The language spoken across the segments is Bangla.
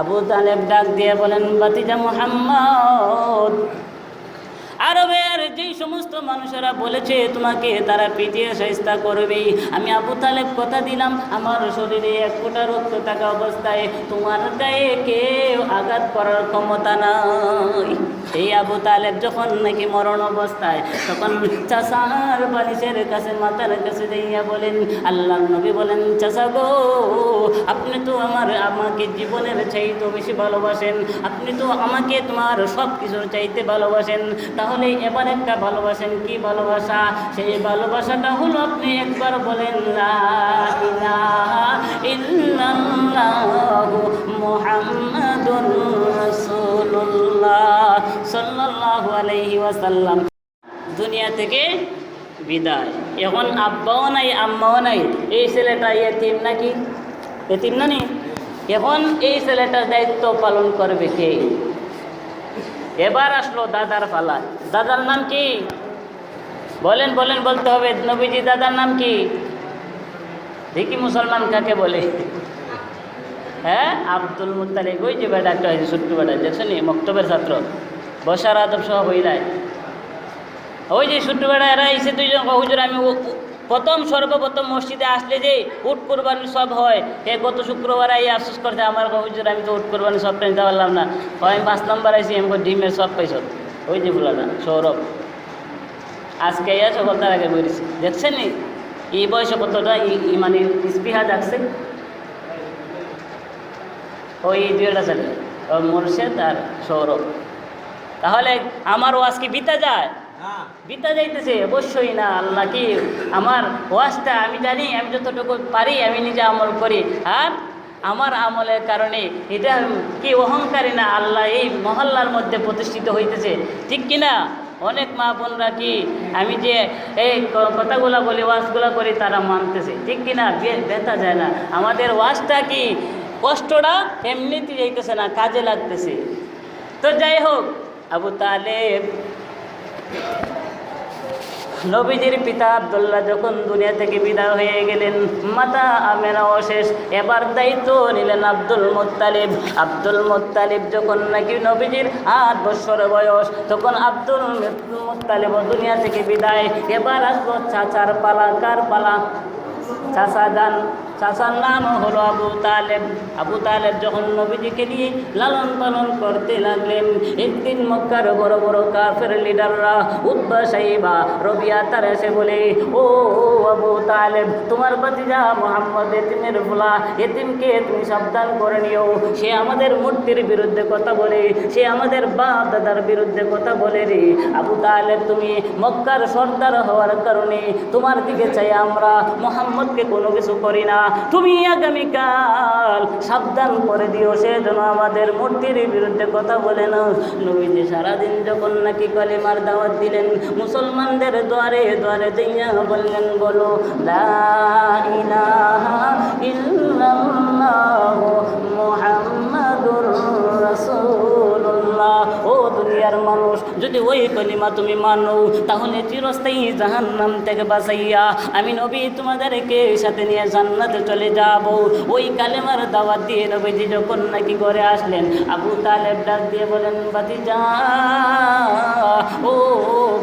আবু তালেব ডাক দিয়ে বলেন বাতিজা মুহাম্মদ। আরবের যেই সমস্ত মানুষেরা বলেছে, তোমাকে তারা পিটিয়ে চেষ্টা করবে। আমি আবু তালেব কথা দিলাম, আমার শরীরে এক ফোঁটা রক্ত থাকা অবস্থায় তোমার গায়ে কেউ আঘাত করার ক্ষমতা নাই। এই আবু তালেব যখন নাকি মরণ অবস্থায়, তখন চাষার বালিশের কাছে মাথার কাছে যাইয়া বলেন আল্লাহ নবী বলেন চাষা গো, আপনি তো আমার, আমাকে জীবনের চাইতে বেশি ভালোবাসেন। আপনি তো আমাকে তোমার সব কিছুর চাইতে ভালোবাসেন। তাহলে এবার একটা ভালোবাসেন, কি ভালোবাসা? সেই ভালোবাসাটা হলো আপনি একবার বলেন সাল্লাল্লাহু আলাইহি ওয়াসাল্লাম। দুনিয়া থেকে বিদায়। এখন আব্বাও নাই, আম্মাও নাই। এই ছেলেটা এতিম নাকি? এতিম না নি? এখন এই ছেলেটার দায়িত্ব পালন করবে কে? এবার আসলো দাদার পালা। দাদার নাম কি? বলেন বলেন, বলতে হবে। নবীজি, দাদার নাম কি? দেখি মুসলমান কাকে বলে। হ্যাঁ আব্দুল মুতালিক ওই যে বেটা একটা হয়েছে ছোট্ট বেটা, দেখছেন মক্তবের ছাত্র। বসার আদব সহ হইলাই ওই যে ছোট্ট বেটা, এরা এসে দুইজন হুজুর, আমি প্রথম সর্বপ্রথম মসজিদে আসলে যে উট কোরবানি সব হয় এ গত শুক্রবার এই আফসোস করছে, আমার হুজুর, আমি তো উট কোরবানি সবটা নিতে পারলাম না। হয় আমি পাঁচ নম্বর আইসি আমাকে ডিমের সব পাইছ? ওই যে ফুলাটা, সৌরভ। আজকে ইয়া সকল তার আগে বেরিয়েছি দেখছেন নি? এই বয়সে কতটা মানে স্পৃহা যাচ্ছে ওই দুইটা ছেলে মুর্শেদ আর সৌরভ। তাহলে আমার ওয়াজ কি বিতা যায়? বিতা যাইতেছে, অবশ্যই না, আল্লাহ কি? আমার ওয়াজটা আমি জানি, আমি যতটুকু পারি, আমি নিজে আমল করি। আর আমার আমলের কারণে এটা কি অহংকারী না আল্লাহ এই মহল্লার মধ্যে প্রতিষ্ঠিত হইতেছে? ঠিক কিনা অনেক মা বোনরা কি, আমি যে এই কথাগুলা বলি, ওয়াজগুলা করি, তারা মানতেছে। ঠিক কিনা বে- ব্যথা যায় না। আমাদের ওয়াজটা কি, কষ্টটা এমনিতে যাইতেছে না, কাজে লাগতেছে। তো যাই হোক, আবু তালেব নবীজির পিতা আবদুল্লাহ যখন দুনিয়া থেকে বিদায় হয়ে গেলেন, মাতা আমেনা অশেষ এবার দায়িত্ব নিলেন আব্দুল মোত্তালিব। আব্দুল মোত্তালিব যখন নাকি নবীজির আট বছর বয়স, তখন আব্দুল মোত্তালিব দুনিয়া থেকে বিদায়। এবার আসলো চাচার পালা, কার পালা? চাচা যান। চাচার নাম হলো আবু তালেব। আবু তালেব যখন নবীজিকে নিয়ে লালন পালন করতে লাগলেন, একদিন মক্কার বড় বড় কাফের লিডাররা উদ্বা রবিয়া তার এসে বলে, ও আবু তালেব, তোমার বাতিজা মোহাম্মদ এতিমের ভোলা, এতিমকে তুমি সাবধান করে নিও। সে আমাদের মূর্তির বিরুদ্ধে কথা বলে, সে আমাদের বাপ দাদার বিরুদ্ধে কথা বলে রে। আবু তালেব, তুমি মক্কার সর্দার হওয়ার কারণে তোমার দিকে চাই আমরা, মোহাম্মদকে কোনো কিছু করি না। তুমি আগামীকাল সাবধান করে দিও সে যেন আমাদের মূর্তির বিরুদ্ধে কথা বলে না নবীজি সারাদিন যখন নাকি কলিমার দাওয়াত দিলেন, মুসলমানদের দ্বারে দ্বারে যাইয়া বললেন, বলো ইল্লাল্লাহু মুহাম্মাদুর রাসূলুল্লাহ। ও দুনিয়ার মানুষ। যদি ওই কলিমা তুমি মানো, তাহলে চিরস্থায়ী জাহান্নাম থেকে বাঁচাইয়া আমি নবী তোমাদেরকে সাথে নিয়ে জান্নাতে চলে যাব। ওই কালেমার দাওয়াত দিয়ে নবীজি যখন নাকি ঘরে আসলেন, আবু তালেব ডাক দিয়ে বলেন বাতিজা ও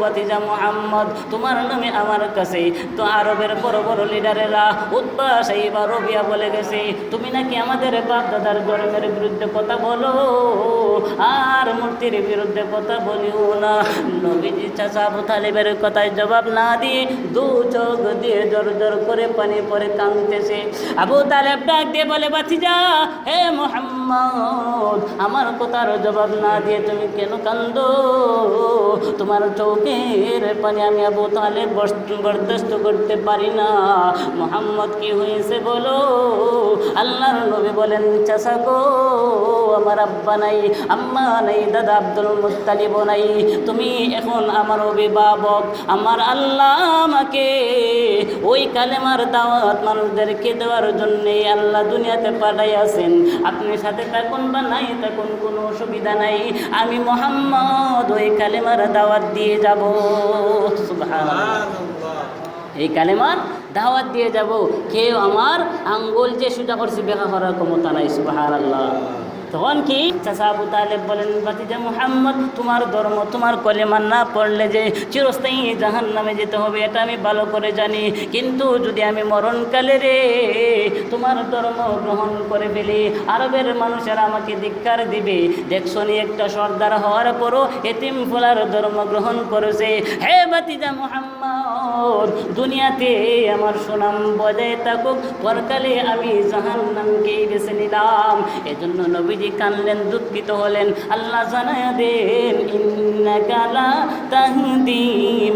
বাতিজা মোহাম্মদ, তোমার নামে আমার কাছে তো আরবের বড় বড় লিডারেরা উৎপা সাইবা রবিয়া বলে গেছে, তুমি নাকি আমাদের বাপ দাদার ধর্মের বিরুদ্ধে কথা বলো, আর মূর্তির বিরুদ্ধে কথা বলিও না। নবীজি চাচা আবু তালেবের কথায় জবাব না দিয়ে দু চোখ দিয়ে জোর জোর করে পানি পরে কাঁদতেছে। আবু তালেব ডাক দিয়ে বলে, বাতিজা, হে মোহাম্মদ, আমার কথার জবাব না দিয়ে তুমি কেন কান্দো তোমার চৌকের পানি আমি আবু বস- বরদাস্ত করতে পারি না। মোহাম্মদ কি হয়েছে বলো? আল্লাহর নবী বলেন চাষা গো, আমার আব্বা নাই, আম্মা নাই, দাদা আব্দুল নাই তুমি এখন আমার অভিভাবক। আমার আল্লাহ আমাকে ওই কালেমার দাওয়াত মানুষদেরকে দেওয়ার জন্যে আল্লাহ দুনিয়াতে পাঠাই পাঠাইয়াছেন। আপনি সাথে থাকুন বা নাই থাকুন, কোনো অসুবিধা নাই। আমি মোহাম্মদ ওই কালেমার দাওয়াত দিয়ে যাব। এই কালেমার দাওয়াত দিয়ে যাব। কেউ আমার আঙ্গুল যে সোজা করছে বেকা করার ক্ষমতা নাই সুবাহার আল্লাহ তখন কি? চাচা আবু তালেব বলেন বাতিজা মুহাম্মদ, তোমার ধর্ম, তোমার কলেমা না পড়লে যে চিরস্থায়ী জাহান নামে যেতে হবে, এটা আমি ভালো করে জানি। কিন্তু যদি আমি মরণকালে রে তোমার ধর্ম গ্রহণ করে ফেলি, আরবের মানুষেরা আমাকে ধিক্কার দিবে। দেখছ একটা সর্দার হওয়ার পরও এতিম ফোলার ধর্ম গ্রহণ করেছে। হে বাতিজা মুহাম্মদ, দুনিয়াতে আমার সুনাম বজায় থাকুক, পরকালে আমি জাহান নামকেই বেছে নিলাম। এজন্য নবীজি কানলেন দুঃখিত হলেন, আল্লাহ জানায় দেন, ইন্নাকা লা তাহদি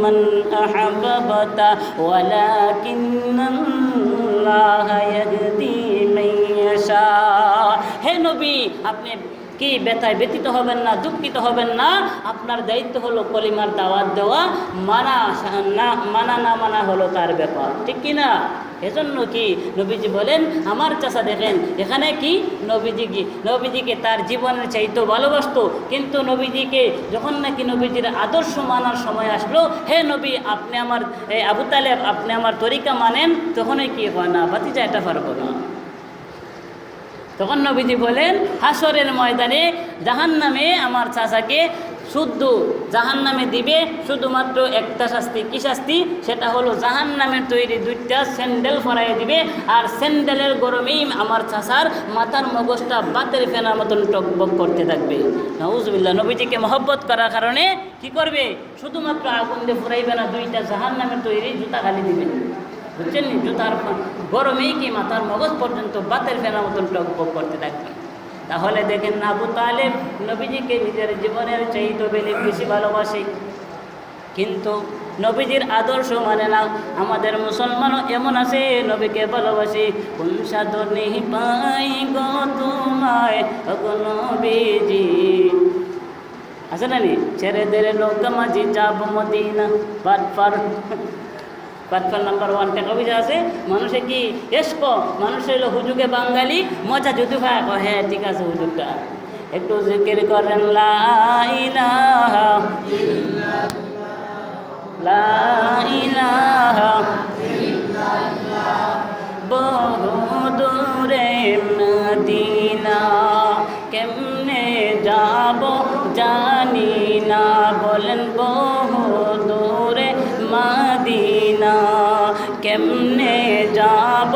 মান আহাব্বাতা ওয়ালাকিন্নাল্লাহা ইয়াহদি মান ইয়াশা। হে নবী, আপনি কি ব্যথায় ব্যতীত হবেন না, দুঃখিত হবেন না? আপনার দায়িত্ব হলো কলিমার দাওয়াত দেওয়া, মানা না মানা না মানা হলো তার ব্যাপার। ঠিক কি না এজন্য কি নবীজি বলেন, আমার চাষা দেখেন, এখানে কি নবীজি কি, নবীজিকে তার জীবনের চাইতো ভালোবাসতো, কিন্তু নবীজিকে যখন নাকি নবীজির আদর্শ মানার সময় আসলো, হে নবী, আপনি আমার আবু তালেব, আপনি আমার তরিকা মানেন তখনই কি হয় না? ভাতিজা, এটা পারব না। তখন নবীজি বলেন হাসরের ময়দানে জাহান নামে আমার চাচাকে শুদ্ধ জাহান নামে দিবে, শুধুমাত্র একটা শাস্তি। কি শাস্তি? সেটা হলো জাহান নামের তৈরি দুইটা স্যান্ডেল ফরাই দিবে, আর স্যান্ডেলের গরমেই আমার চাচার মাথার মগজটা বাতের ফেনার মতন টকবক করতে থাকবে। নউজবিল্লা নবীজিকে মহব্বত করার কারণে কি করবে? শুধুমাত্র আগুন দিয়ে ফুরাইবে না, দুইটা জাহান নামের তৈরি জুতা খালি দিবে। বুঝছেন জুতার গরমেই কি মাথার মগজ পর্যন্ত বাতের ফেনার মতন টকবক করতে থাকবে। তাহলে দেখেন না, আবু তালেব নবীজিকে নিজের জীবনের চাইতো বেলে বেশি ভালোবাসে। কিন্তু নবীজির আদর্শ মানে না, আমাদের মুসলমানও এমন আছে, নবীকে ভালোবাসি। কোন সাধনে পাই গো তোমায় নবীজি। আছে না নি? ছেড়ে দেরে নৌকা মাঝি যাব মদিনা পার পার পাটফার নাম্বার ওয়ান টাকা পয়সা আছে মানুষে কি এসক? মানুষ হইল হুজুকে বাঙালি মজা ভাই কয়, হ্যাঁ ঠিক আছে হুজুরটা। একটু জিকির করেন লা ইলাহা বহু দূরে মদিনা। কেমনে যাব জানি না বলেন কেমনে যাব?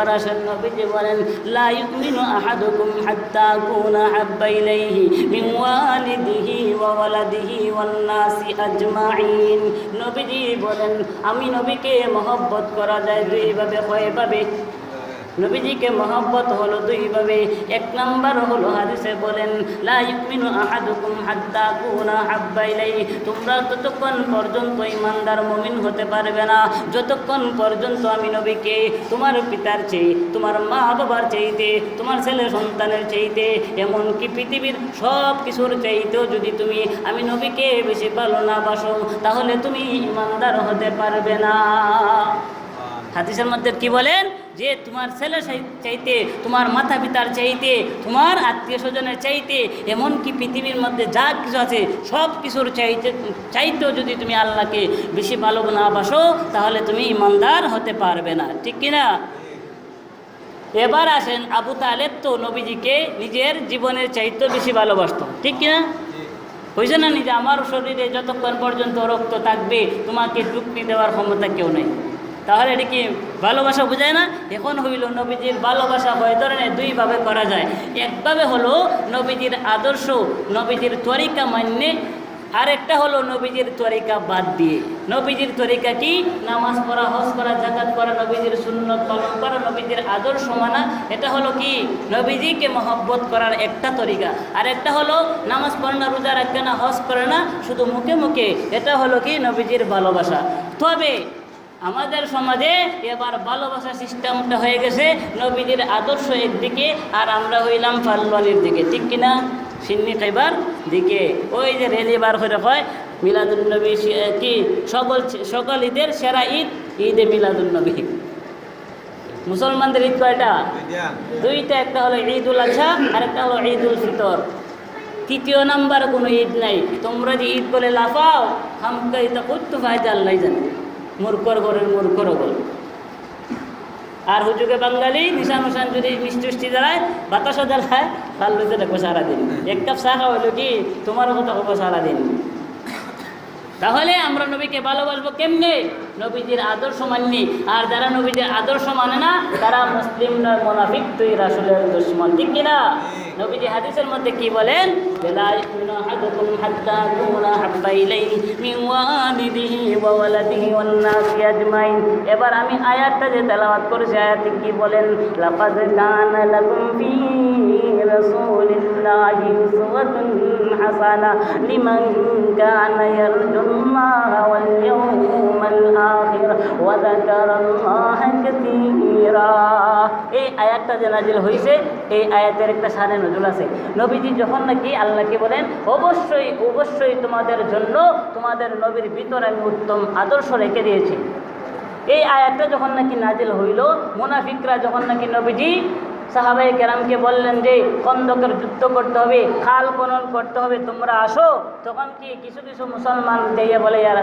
আবার আসেন নবীজি বলেন, লা ইউমিনু আহাদুকুম হাত্তা কুনা হাব্বা ইলাইহি মিন ওয়ালিদিহি ওয়া ওয়ালাদিহি ওয়ান আজমাইন। নবীজি বলেন, আমি নবীকে মহব্বত করা যায় দুইভাবে কয়ভাবে নবীজিকে মহব্বত হলো দুইভাবে। এক নাম্বার হলো হাদিসে বলেন, লা ইউমিনু আহাদুকুম হাত্তা কুনা হাব্বা ইলাইহি। তোমরা ততক্ষণ পর্যন্ত ইমানদার মুমিন হতে পারবে না। যতক্ষণ পর্যন্ত আমি নবীকে তোমার পিতার চেয়ে, তোমার মা বাবার চাইতে, তোমার ছেলে সন্তানের চাইতে, এমনকি পৃথিবীর সব কিছুর চাইতেও যদি তুমি আমি নবীকে বেশি ভালো না বাসো, তাহলে তুমি ইমানদার হতে পারবে না। হাদিসের মধ্যে কি বলেন? যে তোমার ছেলে চাইতে, তোমার মাতা পিতার চাইতে, তোমার আত্মীয় স্বজনের চাইতে এমনকি পৃথিবীর মধ্যে যা কিছু আছে, সব কিছুর চাইতে, চাইতেও যদি তুমি আল্লাহকে বেশি ভালো না বাসো, তাহলে তুমি ইমানদার হতে পারবে না। ঠিক কিনা এবার আসেন, আবু তালেব তো নবীজিকে নিজের জীবনের চাইতেও বেশি ভালোবাসত। ঠিক কিনা হয়েছে না নিজে আমার শরীরে যতক্ষণ পর্যন্ত রক্ত থাকবে, তোমাকে চুক্তি দেওয়ার ক্ষমতা কেউ নেই। তাহলে এটি কি ভালোবাসা বোঝায় না? এখন হইল নবীজির ভালোবাসা কয় ধরনের দুইভাবে করা যায়। একভাবে হলো নবীজির আদর্শ, নবীজির তরিকা মান্যে। আরেকটা হলো নবীজির তরিকা বাদ দিয়ে। নবীজির তরিকা কি? নামাজ পড়া, হজ করা জাকাত করা নবীজির সুন্নত, পালন করা, নবীজির আদর্শ মানা। এটা হলো কি? নবীজিকে মহব্বত করার একটা তরিকা। আর একটা হলো নামাজ পড়ে না, রোজা রাখে না, হজ করে না, শুধু মুখে মুখে। এটা হলো কি? নবীজির ভালোবাসা। তবে আমাদের সমাজে এবার ভালোবাসা সিস্টেমটা হয়ে গেছে, নবীজির আদর্শ একদিকে আর আমরা হইলাম পাল্লানির দিকে, ঠিক কিনা? সিন্নি খাইবার দিকে। ওই যে রেলি বার করে হয় মিলাদুলনবী কি? সকল সকল ঈদের সেরা ঈদ, ঈদে মিলাদুলনবী মুসলমানদের ঈদ কয়টা? দুইটা, একটা হলো ঈদ উল আজহা আর একটা হলো ঈদ উল ফিতর। তৃতীয় নাম্বার কোনো ঈদ নাই। তোমরা যে ঈদ বলে লাফাও হামকা ইতা করতে ফায়দা আল্লাহ জানে। মূর্খর ঘরের মূর্খর ঘর আর হুজুকে বাঙালি নিশান উসান যদি মিষ্টি উষ্টি জ্বালায়, বাতাসও জ্বালায় তার লইতে দেখব সারাদিন এক কাপ চা খাওয়া হইল কি? তোমারও কথা হব সারাদিন তাহলে আমরা নবীকে ভালোবাসবো কেমনে? নবীজির আদর্শ মাননি। আর যারা নবীজির আদর্শ মানে না, তারা মুসলিম নয়, মোনাফিক তুই রাসুলের দুশ্মন ঠিক কিনা? নবীজি হাদিসের মধ্যে কি বলেন? লা ইউমিনু আহাদুকুম হাত্তা কুনা হাব্বা ইলাইহি মিন ওয়ালিদিহি ওয়া ওয়ালাদিহি ওয়ান নাসি আজমাইন। এবার আমি আয়াতটা যে তেলাওয়াত করেছি, আয়াতে কি বলেন? লাকাদ কানা লাকুম ফি রাসূলিল্লাহি উসওয়াতুন হাসানা লিমান কানা ইয়ারজুল্লাহ ওয়াল ইয়াউমাল আখির। ওয়া যাকারাল্লাহ কাসীরা। এই আয়াতটা যে নাজিল হয়েছে এই আয়াতের একটা সানে নজুল আছে। নবীজি যখন নাকি আল্লাহকে বলেন, অবশ্যই অবশ্যই তোমাদের জন্য তোমাদের নবীর ভিতরে আমি উত্তম আদর্শ রেখে দিয়েছি। এই আয়াতটা যখন নাকি নাজিল হইল, মুনাফিকরা যখন নাকি নবীজি সাহাবাই কেরামকে বললেন যে খন্দকের যুদ্ধ করতে হবে, খাল খনন করতে হবে, তোমরা আসো। তখন কি কিছু কিছু মুসলমান দিয়ে বলে, ইয়া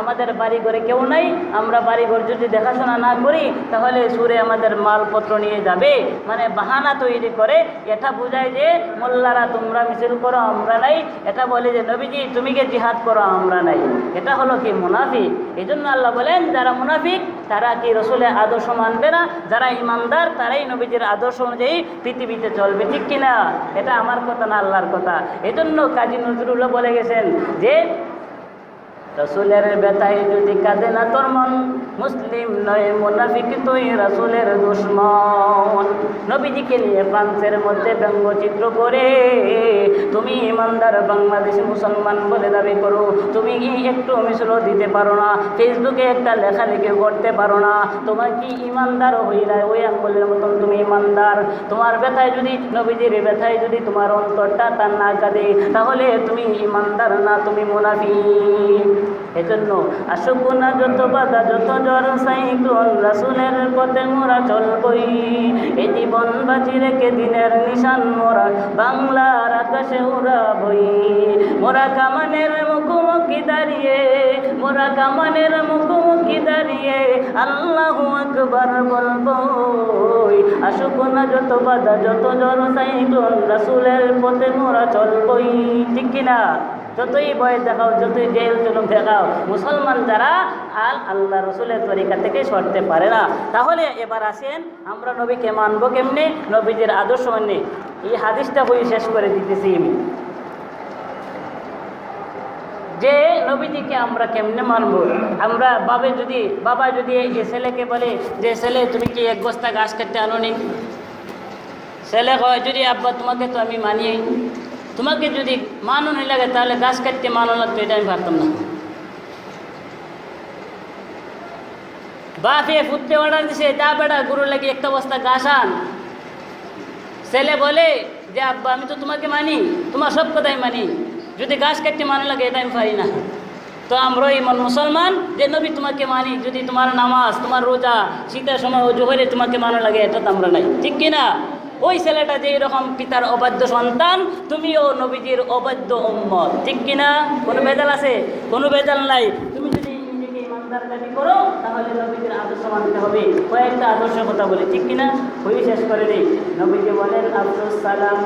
আমাদের বাড়ি ঘরে কেউ নাই, আমরা বাড়ি ঘর যদি দেখাশোনা না করি, তাহলে সুরে আমাদের মালপত্র নিয়ে যাবে। মানে বাহানা তৈরি করে, এটা বোঝায় যে, মোল্লারা, তোমরা মিছিল করো, আমরা নাই। এটা বলে যে, নবীজি, তুমি কে জিহাদ করো, আমরা নাই? এটা হলো কি মুনাফিক? এই জন্য আল্লাহ বলেন, যারা মুনাফিক, তারা কি রসুলের আদর্শ মানবে না? যারা ইমানদার, তারাই নবীজির আদর্শ অনুযায়ী পৃথিবীতে চলবে, ঠিক কিনা? এটা আমার কথা না, আল্লাহর কথা। এজন্য কাজী নজরুল্লাহ বলে গেছেন যে রসুলের বেতায় যদি কাঁদে না তোর মন, মুসলিম নয়, মুনাফিক তুই রসুলের দুশ্মন। নবীজিকে নিয়ে ফ্রান্সের মধ্যে ব্যঙ্গচিত্র করে তুমি ইমানদার বাংলাদেশি মুসলমান বলে দাবি করো। তুমি কি একটু মিশ্র দিতে পারো না? ফেসবুকে একটা লেখালেখি করতে পারো না? তোমার কি ইমানদার হইলা ওই আঙ্গুলের মতন তুমি ইমানদার? তোমার ব্যথায় যদি, নবীজির ব্যথায় যদি তোমার অন্তরটা তার না কাঁদে, তাহলে তুমি ইমানদার না, তুমি মুনাফি এজন্য আসুক না যত বাধা, যত জ্বর সাইক্লোন রাসুলের পথে মোরা চলবই। এই জীবন বাজি রেখে দিনের নিশান মোরা বাংলার আকাশে উড়াবই। মোরা কামানের মুখোমুখি দাঁড়িয়ে, মোরা কামানের মুখোমুখি দাঁড়িয়ে আল্লাহ আকবার বলবই। আসুক না যত বাধা, যত জ্বর সাইক্লোন রাসুলের পথে মোরা চলবই। ঠিক কিনা? যতই বয়স দেখাও, যতই জেল জুলুম দেখাও, মুসলমান যারা আর আল্লাহ রসুলের তরিকা থেকে সরতে পারে না। তাহলে এবার আসেন, আমরা নবীকে মানব কেমনে? নবীজির আদর্শ মানে এই হাদিসটা বই শেষ করে দিতেছি আমি। যে নবীজিকে আমরা কেমনে মানব? আমরা বাবে যদি, বাবা যদি এই ছেলেকে বলে যে, ছেলে, তুমি কি এক বস্তা গাছ কাটতে আনো নি ছেলে কয়, যদি আব্বা, তোমাকে তো আমি মানি তোমাকে যদি মানো নি লাগে, তাহলে গাছ কাটতে মানো লাগতো এটা আমি পারতাম না। বাপে ফুটতে অর্ডার দিছে যা বেটা গুরু লাগে একটা বস্তা গাছ আন। ছেলে বলে, যে আব্বা, আমি তো তোমাকে মানি, তোমার সব কথাই মানি। যদি গাছ কাটতে মানো লাগে, এটা আমি পারি না। তো আমরা ইমন মুসলমান, যে নবী তোমাকে মানি, যদি তোমার নামাজ, তোমার রোজা, শীতের সময় অজু করে তোমাকে মানো লাগে, এটা তো আমরা নাই। ঠিক কিনা? ওই ছেলেটা যে এরকম পিতার অবাধ্য সন্তান, তুমিও নবীজির অবাধ্য উম্মত। ঠিক কিনা? কোনো বেদাল আছে? কোনো বেদাল নাই। তুমি যদি নিজেকে ইমানদার দাবি করো, তাহলে নবীজির আদর্শ মানতে হবে। কয়েকটা আদর্শের কথা বলি, ঠিক কিনা? হয়ে শেষ করে দিই নবীজি বলেন আব্দুল সালাম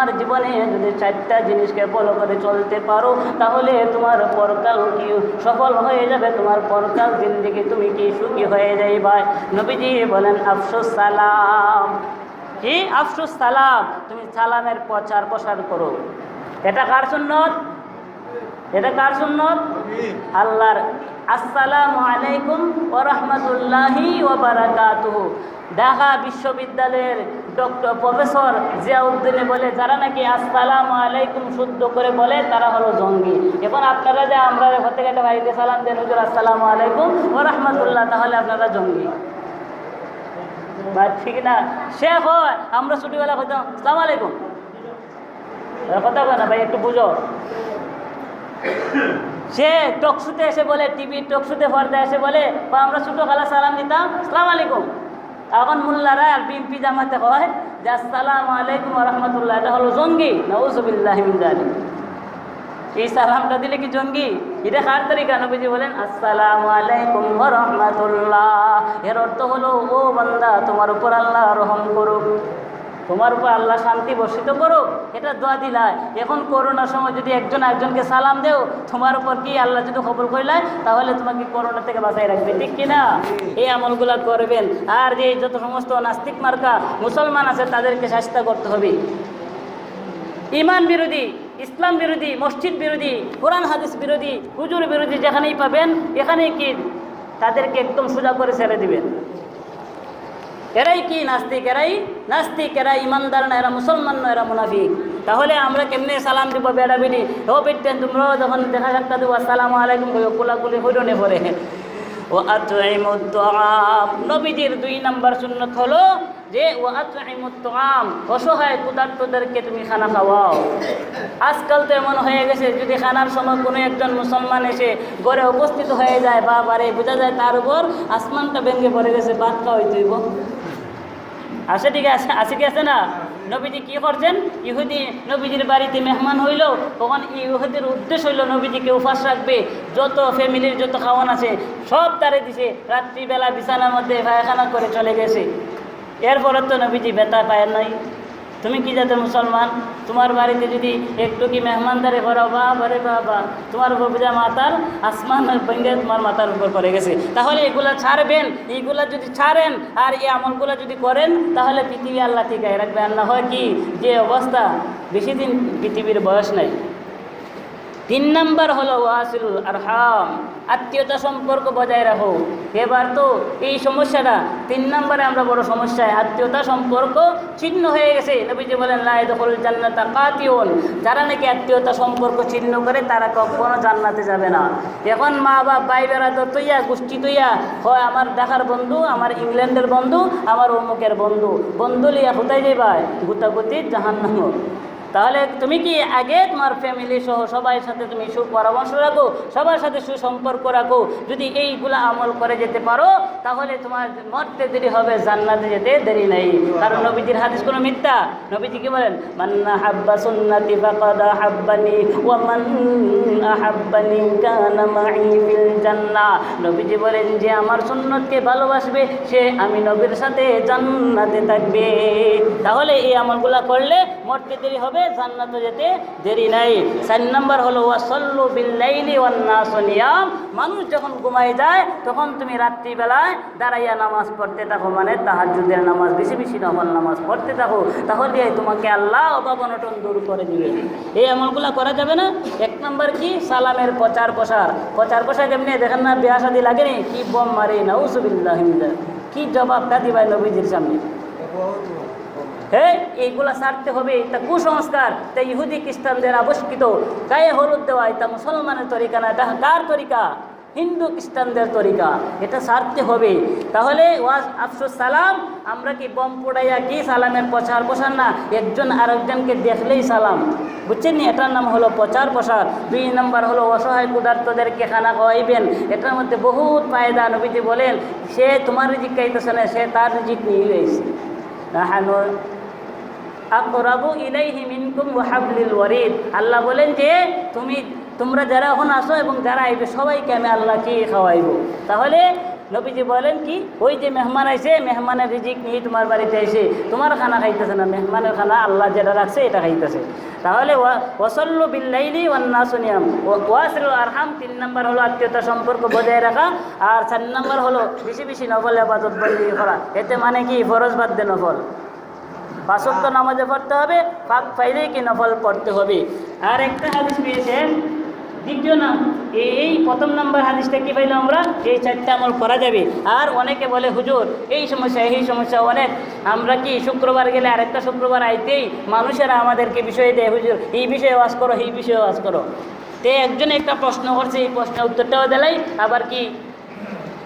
তোমার জীবনে যদি চারটা জিনিসকে ফলো করে চলতে পারো তাহলে তোমার পরকাল কি সফল হয়ে যাবে? তোমার পরকাল জিন্দিগি তুমি কি সুখী হয়ে যাইবা? নবীজি বলেন আফসোস সালাম। কি? আফসোস সালাম। তুমি সালামের প্রচার প্রসার করো। এটা কার সুন্নত? এটা কার সুন্নত? আল্লাহর আসসালামু আলাইকুম ও রহমতুল্লাহি ও বারাকাতুহু। ঢাকা বিশ্ববিদ্যালয়ের ডক্টর প্রফেসর জিয়াউদ্দিনে বলে, যারা নাকি আসসালামু আলাইকুম শুদ্ধ করে বলে, তারা হলো জঙ্গি। এখন আপনারা যে আমরা হতে গেলে ভাইকে সালাম দেন, হুজুর আসসালামু আলাইকুম ও রহমতুল্লাহ, তাহলে আপনারা জঙ্গি। ঠিক না? সে হয়, আমরা ছুটিবেলা হইতাম সালাম আলাইকুম। কথা কয় না ভাই, একটু বুঝো। সে টকশুতে এসে বলে টিভি টকশুতে পর্দা এসে বলে, বা আমরা ছোটো খালা সালাম দিতাম সালাম আলাইকুম। এখন মোল্লারা আর বিএমপি জামাতে হয়, যে আসসালাম আলাইকুম রহমতুল্লাহ, এটা হলো জঙ্গি নউজুবিল্লাহ মিনজালি এই সালামটা দিলে কি জঙ্গি? এটা কার তরিকা? নবীজি বলেন, আসসালাম আলাইকুম রাহমাতুল্লাহ। এর অর্থ হলো, ও বান্দা, তোমার উপর আল্লাহ রহম করুক। তোমার উপর আল্লাহ শান্তি বর্ষিত করুক, এটা দোয়া দিলায়। এখন করোনার সময় যদি একজন একজনকে সালাম দেও, তোমার উপর কি আল্লাহ যদি খবর করিলায় তাহলে তোমাকে করোনা থেকে বাঁচাই রাখবে, ঠিক কিনা? এই আমলগুলা করবেন। আর যে যত সমস্ত নাস্তিক মার্কা মুসলমান আছে, তাদেরকে শাস্তা করতে হবে। ইমান বিরোধী, ইসলাম বিরোধী, মসজিদ বিরোধী, কোরআন, হাদিস বিরোধী, হুজুর বিরোধী যেখানেই পাবেন, এখানেই কি তাদেরকে একদম সোজা করে ছেড়ে দিবেন। এরাই কি নাস্তিক? এরাই নাস্তিক, এরা ইমানদার না, এরা মুসলমান না, এরা মুনাফিক। তাহলে আমরা কেমনে সালাম দিব বেড়া বিড়ি ও বেটেন তোমরাও যখন দেখা সাক্ষা দেবো আসসালামু আলাইকুম কোলাকুলি হইরনে পরে। ও আত্মাম নবীজির দুই নাম্বার সুন্নত হলো যে, ও আত্মাম অসহায় ক্ষুধার্তদেরকে তুমি খানা খাওয়াও। আজকাল তো এমন হয়ে গেছে, যদি খানার সময় কোনো একজন মুসলমান এসে ঘরে উপস্থিত হয়ে যায় বা বারে বোঝা যায় তার উপর আসমানটা ভেঙে পড়ে গেছে ভাত খাওয়াই তুইব আসে ঠিক আছে আসে কি আছে না? নবীজি কি করছেন? ইহুদি, নবীজির বাড়িতে মেহমান হইল, তখন ইহুদির উদ্দেশ্য হইল নবীজিকে উপাস রাখবে। যত ফ্যামিলির যত খাওয়ান আছে, সব তারে দিছে। রাত্রিবেলা বিছানার মধ্যে পায়খানা করে চলে গেছে। এরপরে তো নবীজি বেতা পায় নাই। তুমি কি যাতে মুসলমান? তোমার বাড়িতে যদি একটু কি মেহমানদারি করো বা বারে বাবা, তোমার উপর বুঝা মাতার আসমান ভেঙে তোমার মাতার উপর পড়ে গেছে। তাহলে এগুলা ছাড়বেন, এইগুলা যদি ছাড়েন, আর এই আমলগুলা যদি করেন, তাহলে পৃথিবী আল্লাহ ঠিকায় রাখবে। আল্লাহ হয় কি, যে অবস্থা, বেশি দিন পৃথিবীর বয়স নাই। তিন নাম্বার হলো ওয়াসিলুল আরহাম। আত্মীয়তা সম্পর্ক বজায় রাখো। এবার তো এই সমস্যাটা, তিন নম্বরে আমরা বড় সমস্যায়। আত্মীয়তা সম্পর্ক ছিন্ন হয়ে গেছে। নবীজি বলেন লাই দখল জান্নাতা কাতিওন যারা নাকি আত্মীয়তা সম্পর্ক ছিন্ন করে, তারা কখনো জান্নাতে যাবে না। এখন মা বাপ ভাই বেড়াতো তৈয়া গোষ্ঠী তৈয়া হয় আমার ঢাকার বন্ধু, আমার ইংল্যান্ডের বন্ধু, আমার অমুকের বন্ধু। বন্ধু লিয়া কোথায় যাইবাই গুতাগুতি জাহান্নাম। তাহলে তুমি কি আগে তোমার ফ্যামিলি সহ সবাই সাথে তুমি সুপরামর্শ রাখো, সবার সাথে সুসম্পর্ক রাখো, যদি এইগুলা আমল করে যেতে পারো, তাহলে তোমার মরতে দেরি হবে, জান্নাতে যেতে দেরি নাই। কারণ নবীজির হাদিস কোনো মিথ্যা। নবীজি কি বলেন? মান্না হাব্বা সুন্নাতি ফাকাদ হাব্বানি ওয়া মান আহাব্বানি কানা মাই ফিল জান্নাহ। নবীজি বলেন যে, আমার সুন্নতকে ভালোবাসবে, সে আমি নবীর সাথে জান্নাতে থাকবে। তাহলে এই আমলগুলা করলে মরতে দেরি হবে জান্নাতে যেতে দেরি নাই। চার নম্বর হলো, ওয়াসল্লু বিল্লাইলি ওয়ান্নাস নিয়াম। মানুষ যখন ঘুমাই যায়, তখন তুমি রাত্রিবেলায় দাঁড়াইয়া নামাজ পড়তে থাকো মানে তাহাজ্জুদের নামাজ, বেশি বেশি নফল নামাজ পড়তে থাকো। তাহলে তোমাকে আল্লাহ অভাব অনটন দূর করে দিবে। এই আমলগুলা করা যাবে না। এক নম্বর কি? সালামের প্রচার প্রসার। প্রচার প্রসার কেমনি? দেখেন না, বিয়া শাদি লাগেনি? কি বম মারে? না উসুবিল্লাহ কি জবাবটা দিবাই নবীজির সামনে? হ্যাঁ এইগুলা ছাড়তে হবে তা কুসংস্কার। তা ইহুদি খ্রিস্টানদের আবশ্যকিত গায়ে হলুদ দেওয়া, এটা মুসলমানের তরিকা না, এটা কার তরিকা? হিন্দু খ্রিস্টানদের তরিকা। এটা সারতে হবে। তাহলে, ওয়াজ, আফসোস, সালাম, আমরা কি বম পোড়াইয়া কি সালামের প্রচার প্রসার না? একজন আরেকজনকে দেখলেই সালাম। বুঝছেন নি? এটার নাম হলো প্রচার প্রসার। দুই নম্বর হলো অসহায় ক্ষুধার্তদেরকে খানা খাওয়াইবেন এটার মধ্যে বহুত ফায়দা, নবীজি বলেন, সে তোমার রিজিক খাইতেছে না, সে তার রিজিক নিয়ে গেছে আকরাবু ইলাইহি মিনকুম হাবলিল ওয়ারিদ। আল্লাহ বলেন যে, তুমি, তোমরা যারা এখন আসো এবং যারা আইবে, সবাইকে আমি আল্লাহ কি খাওয়াইব। তাহলে নবীজি বলেন কি, ওই যে মেহমান আইছে, মেহমানের রিজিক নিয়ে তোমার বাড়িতে এসে তোমার খানা খাইতেছে না, মেহমানের খানা আল্লাহ যেটা রাখছে, এটা খাইতেছে। তাহলে ওয়াসল্লু বিল্লাইলি ওয়ান্নাসুনিয়াম ওয়াসিল আরহাম তিন নম্বর হলো আত্মীয়তা সম্পর্ক বজায় রাখা, আর চার নম্বর হলো বেশি বেশি নফল আবাদত বন্দি করা। এতে মানে কি, ফরজ বাদ দে নফল। পাঁচক্ত নামাজে পড়তে হবে, পাক পাইলেই কি নফল পড়তে হবে। আর একটা হাদিস পেয়েছেন দ্বিতীয় নাম, এই এই প্রথম নাম্বার হাদিসটা কী পাইলাম আমরা? এই চারটা আমল করা যাবে। আর অনেকে বলে, হুজুর, এই সমস্যা এই সমস্যা অনেক। আমরা কি শুক্রবার গেলে আরেকটা শুক্রবার আইতেই মানুষেরা আমাদেরকে বিষয় দেয়, হুজুর, এই বিষয়ে ওয়াজ করো, এই বিষয়ে ওয়াজ করো। তে একজন একটা প্রশ্ন করছে, এই প্রশ্নের উত্তরটাও দিলাই আবার কি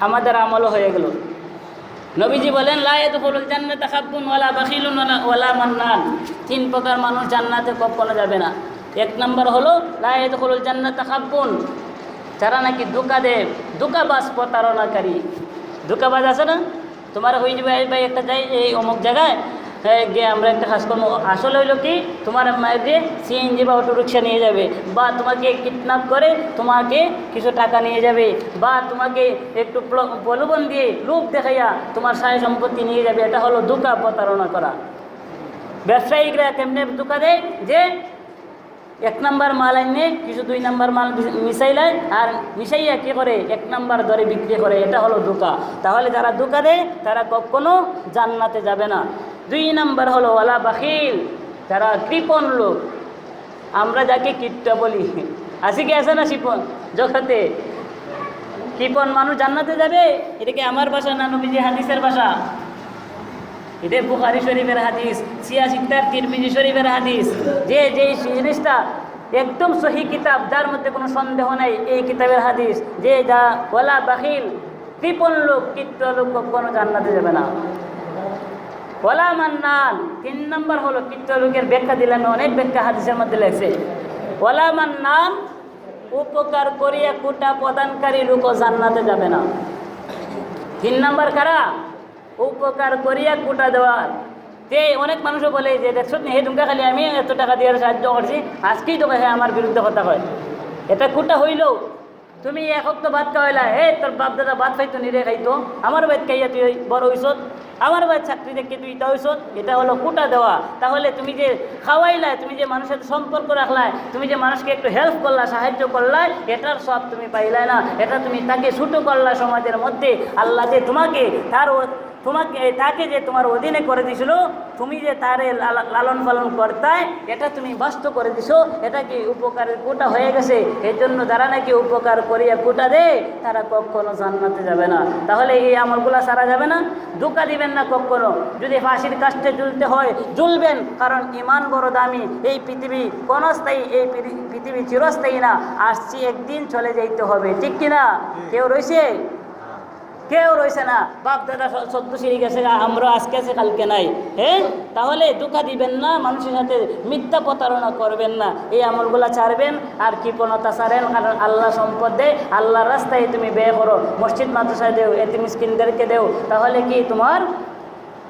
আমাদের আমলও হয়ে গেল। নবীজি বলেন লায়াদুল জান্নাত খাব্বুন ওয়ালা বাখিলুন ওয়ালা মান্নান। তিন প্রকার মানুষ জান্নাতে কখনো যাবে না। এক নম্বর হলো লাইদুল জান্নাত খাব্বুন। যারা নাকি দুকা দেব দুকাবাস প্রতারণাকারী। দুকাবাজ আছে না? তোমার হয়ে যাবে ভাই একটা যাই এই অমুক জায়গায় গিয়ে আমরা একটা কাজ করব। আসলে হইল কি, তোমার দিয়ে সিএনজি বা অটো রিক্সা নিয়ে যাবে, বা তোমাকে কিডন্যাপ করে তোমাকে কিছু টাকা নিয়ে যাবে, বা তোমাকে একটু প্রলোভন দিয়ে লোভ দেখাইয়া তোমার সায় সম্পত্তি নিয়ে যাবে, এটা হলো দুকা প্রতারণা করা। ব্যবসায়িকরা কেমনে দুকা দেয়? যে এক নাম্বার মাল আইনে কিছু দুই নাম্বার মাল মিশাইলায়, আর মিশাইয়া কী করে? এক নাম্বার দরে বিক্রি করে, এটা হলো দোকা। তাহলে যারা দোকা দেয়, তারা কখনো জান্নাতে যাবে না। দুই নাম্বার হলো ওলা বাখিল যারা কৃপণ লোক। আমরা যাকে কীটটা বলি। আসি কি আছে না শিপন? জগতে। কৃপণ মানুষ জান্নাতে যাবে? এটা কি আমার ভাষা না নবীজি হাদিসের ভাষা? এটা বুখারি শরীফের হাদিস সিয়া সিত্তার তিরমিজি শরীফের হাদিস। যে যে জিনিসটা একদম সহি কিতাব, যার মধ্যে কোনো সন্দেহ নাই, এই কিতাবের হাদিস। যে যা ওলা বাখিল কৃপণ লোক কীর্ত লোক কখনো জান্নাতে যাবে না। ওলা মান্নান তিন নম্বর হলো কীর্ত লোকের ব্যাখ্যা দিলাম অনেক ব্যাখ্যা হাদিসের মধ্যে লেগছে ওলা মান্নান উপকার করিয়া কুটা প্রদানকারী লোকও জান্নাতে যাবে না। তিন নম্বর কারা? উপকার করিয়া কুটা দেওয়ার। তে অনেক মানুষও বলে যে দেখছ হে তুমি খালি আমি এত টাকা দিয়ে সাহায্য করছি, আজকেই তোকে হ্যাঁ আমার বিরুদ্ধে কথা কয়। এটা কুটা হইলেও তুমি এক তো ভাত খাওয়াইলা, হে, তোর বাপ দাদা ভাত খাইতো, নিরে খাইতো আমার বাইত খাইয়া তুই বড় হইছত আমার চাকরি দেখে তুই ইটা এটা হলো কুটা দেওয়া। তাহলে তুমি যে খাওয়াইলা, তুমি যে মানুষের সম্পর্ক রাখলাই, তুমি যে মানুষকে একটু হেল্প করলা, সাহায্য করলাই, এটার সব তুমি পাইলাই না। এটা তুমি তাকে ছুটো করলা সমাজের মধ্যে। আল্লাহ যে তোমাকে তার তোমাকে, তাকে যে তোমার অধীনে করে দিছিল, তুমি যে তারে লালা- লালন পালন করতায় এটা তুমি বাস্তব করে দিছো। এটা কি উপকারের কোটা হয়ে গেছে? এর জন্য যারা নাকি উপকার করিয়া কোটা দেয়, তারা কখনো জান্নাতে যাবে না। তাহলে এই আমলগুলা সারা যাবে না? ধোকা দিবেন না কখনো। যদি ফাঁসির কাস্টে ঝুলতে হয় ঝুলবেন কারণ ইমান বড় দামি। এই পৃথিবী কোনস্থায়ী এই পৃথি- পৃথিবী চিরস্থায়ী না। আসছি একদিন চলে যাইতে হবে। ঠিক কিনা? কেউ রয়েছে কেউ রয়েছে না। বাপ দাদা সদ্য সিঁড়ি গেছে আমরা আজকে আছে কালকে নাই। হ্যাঁ তাহলে দুঃখা দিবেন না, মানুষের সাথে মিথ্যা প্রতারণা করবেন না। এই আমলগুলা ছাড়বেন, আর কৃপণতা ছাড়েন, কারণ আল্লাহ সম্পদ দে আল্লাহর রাস্তায় তুমি ব্যয় করো। মসজিদ, মাদ্রাসায় দেও এটি মিসকিনদেরকে দেও। তাহলে কি তোমার?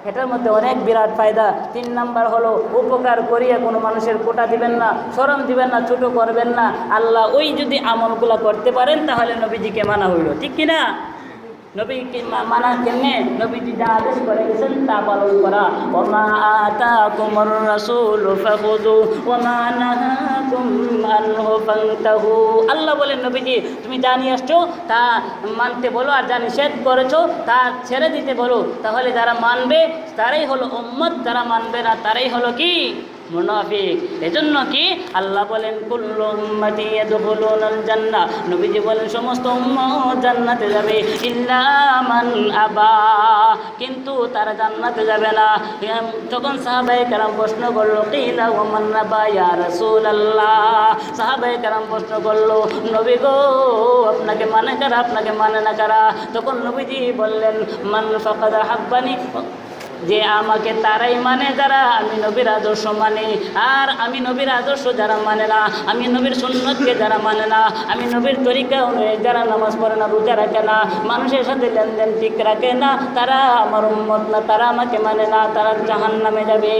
এটার মধ্যে অনেক বিরাট ফায়দা। তিন নাম্বার হলো, উপকার করিয়া কোনো মানুষের কোটা দিবেন না শরম দিবেন না, ছোটো করবেন না। আল্লাহ ওই যদি আমলগুলা করতে পারেন, তাহলে নবীজিকে মানা হইল। ঠিক কিনা? আল্লাহ বলেন, নবীজি, তুমি যা নিয়ে আসছো তা মানতে বলো আর যা নিষেধ করেছ তা ছেড়ে দিতে বলো। তাহলে যারা মানবে, তারাই হলো উম্মত, যারা মানবে না, তারাই হলো কি? মুনাফিক। এজন্য কি? আল্লাহ বলেন কুল্লু উম্মতি ইয়াদখুলুনাল জান্নাহ নবীজি বলেন, সমস্ত উম্মত জান্নাতে যাবে, ইল্লা মান আবা। কিন্তু তারা জান্নাতে যাবে না। তখন সাহাবায়ে কেরাম প্রশ্ন করল, কিলা ওয়া মান আবা ইয়া রাসূলুল্লাহ? সাহাবায়ে কেরাম প্রশ্ন করল, নবী গো, আপনাকে মানে কারা, আপনাকে মানে না কারা? তখন নবীজি বললেন, মান ফাকাদা হাব্বানি যে আমাকে তারাই মানে যারা, আমি নবীর আদর্শ মানে। আর আমি নবীর আদর্শ যারা মানে না, আমি নবীর সুন্নতকে যারা মানে না, আমি নবীর তরিকা অনুযায়ী যারা নামাজ পড়ে না, রোজা রাখে না, মানুষের সাথে লেনদেন ঠিক রাখে না, তারা আমার উম্মত না, তারা আমাকে মানে না, তারা জাহান নামে যাবে।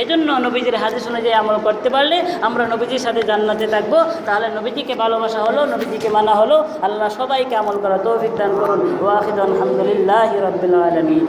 এই জন্য নবীজির হাদিস অনুযায়ী আমল করতে পারলে আমরা নবীজির সাথে জান্নাতে থাকব। তাহলে নবীজিকে ভালোবাসা হলো, নবীজিকে মানা হলো। আল্লাহ সবাইকে আমল করা তৌফিক দান করুন। ওয়াহিদ আলহামদুলিল্লাহ রবিল আলমী